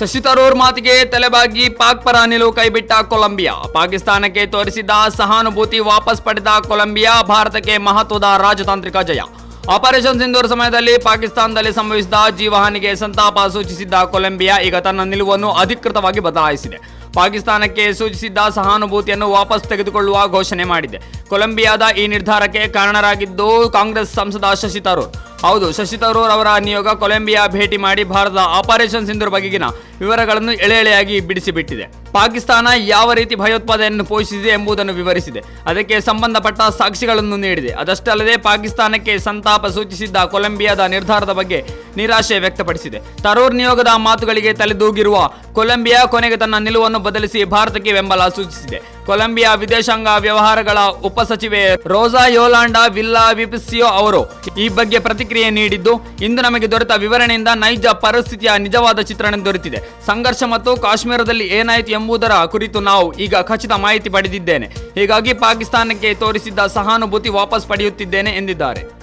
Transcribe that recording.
ಶಶಿ ತರೂರ್ ಮಾತಿಗೆ ತಲೆಬಾಗಿ ಪಾಕ್ ಪರ ನಿಲುವು ಕೈಬಿಟ್ಟ ಕೊಲಂಬಿಯಾ. ಪಾಕಿಸ್ತಾನಕ್ಕೆ ತೋರಿಸಿದ ಸಹಾನುಭೂತಿ ವಾಪಸ್ ಪಡೆದ ಕೊಲಂಬಿಯಾ ಭಾರತಕ್ಕೆ ಮಹತ್ವದ ರಾಜತಾಂತ್ರಿಕ ಜಯ. ಆಪರೇಷನ್ ಸಿಂಧೂರ್ ಸಮಯದಲ್ಲಿ ಪಾಕಿಸ್ತಾನದಲ್ಲಿ ಸಂಭವಿಸಿದ ಜೀವಹಾನಿಗೆ ಸಂತಾಪ ಸೂಚಿಸಿದ್ದ ಕೊಲಂಬಿಯಾ ಈಗ ತನ್ನ ನಿಲುವನ್ನು ಅಧಿಕೃತವಾಗಿ ಬದಲಾಯಿಸಿದೆ. ಪಾಕಿಸ್ತಾನಕ್ಕೆ ಸೂಚಿಸಿದ್ದ ಸಹಾನುಭೂತಿಯನ್ನು ವಾಪಸ್ ತೆಗೆದುಕೊಳ್ಳುವ ಘೋಷಣೆ ಮಾಡಿದೆ. ಕೊಲಂಬಿಯಾದ ಈ ನಿರ್ಧಾರಕ್ಕೆ ಕಾರಣರಾಗಿದ್ದು ಕಾಂಗ್ರೆಸ್ ಸಂಸದ ಶಶಿ ಹೌದು, ಶಶಿ ತರೂರ್ ಅವರ ನಿಯೋಗ ಕೊಲಂಬಿಯಾ ಭೇಟಿ ಮಾಡಿ ಭಾರತದ ಆಪರೇಷನ್ ಸಿಂಧೂರ್ ಬಗೆಗಿನ ವಿವರಗಳನ್ನು ಎಳೆ ಎಳೆಯಾಗಿ ಬಿಡಿಸಿಬಿಟ್ಟಿದೆ. ಪಾಕಿಸ್ತಾನ ಯಾವ ರೀತಿ ಭಯೋತ್ಪಾದನೆಯನ್ನು ಪೋಷಿಸಿದೆ ಎಂಬುದನ್ನು ವಿವರಿಸಿದೆ. ಅದಕ್ಕೆ ಸಂಬಂಧಪಟ್ಟ ಸಾಕ್ಷಿಗಳನ್ನು ನೀಡಿದೆ. ಅದಷ್ಟಲ್ಲದೆ ಪಾಕಿಸ್ತಾನಕ್ಕೆ ಸಂತಾಪ ಸೂಚಿಸಿದ್ದ ಕೊಲಂಬಿಯಾದ ನಿರ್ಧಾರದ ಬಗ್ಗೆ ನಿರಾಶೆ ವ್ಯಕ್ತಪಡಿಸಿದೆ. ತರೂರ್ ನಿಯೋಗದ ಮಾತುಗಳಿಗೆ ತಲೆದೂಗಿರುವ ಕೊಲಂಬಿಯಾ ಕೊನೆಗೆ ತನ್ನ ನಿಲುವನ್ನು ಬದಲಿಸಿ ಭಾರತಕ್ಕೆ ಬೆಂಬಲ ಸೂಚಿಸಿದೆ. ಕೊಲಂಬಿಯಾ ವಿದೇಶಾಂಗ ವ್ಯವಹಾರಗಳ ಉಪಸಚಿವೆ ರೋಸಾ ಯೋಲಾಂಡಾ ವಿಲ್ಲಾ ವಿಪಿಸಿಯೋ ಅವರು ಈ ಬಗ್ಗೆ ಪ್ರತಿಕ್ರಿಯೆ ನೀಡಿದ್ದು, ಇಂದು ನಮಗೆ ದೊರೆತ ವಿವರಣೆಯಿಂದ ನೈಜ ಪರಿಸ್ಥಿತಿಯ ನಿಜವಾದ ಚಿತ್ರಣ ದೊರೆತಿದೆ. ಸಂಘರ್ಷ ಮತ್ತು ಕಾಶ್ಮೀರದಲ್ಲಿ ಏನಾಯಿತು ಎಂಬುದರ ಕುರಿತು ನಾವು ಈಗ ಖಚಿತ ಮಾಹಿತಿ ಪಡೆದಿದ್ದೇನೆ. ಹೀಗಾಗಿ ಪಾಕಿಸ್ತಾನಕ್ಕೆ ತೋರಿಸಿದ್ದ ಸಹಾನುಭೂತಿ ವಾಪಸ್ ಪಡೆಯುತ್ತಿದ್ದೇನೆ ಎಂದಿದ್ದಾರೆ.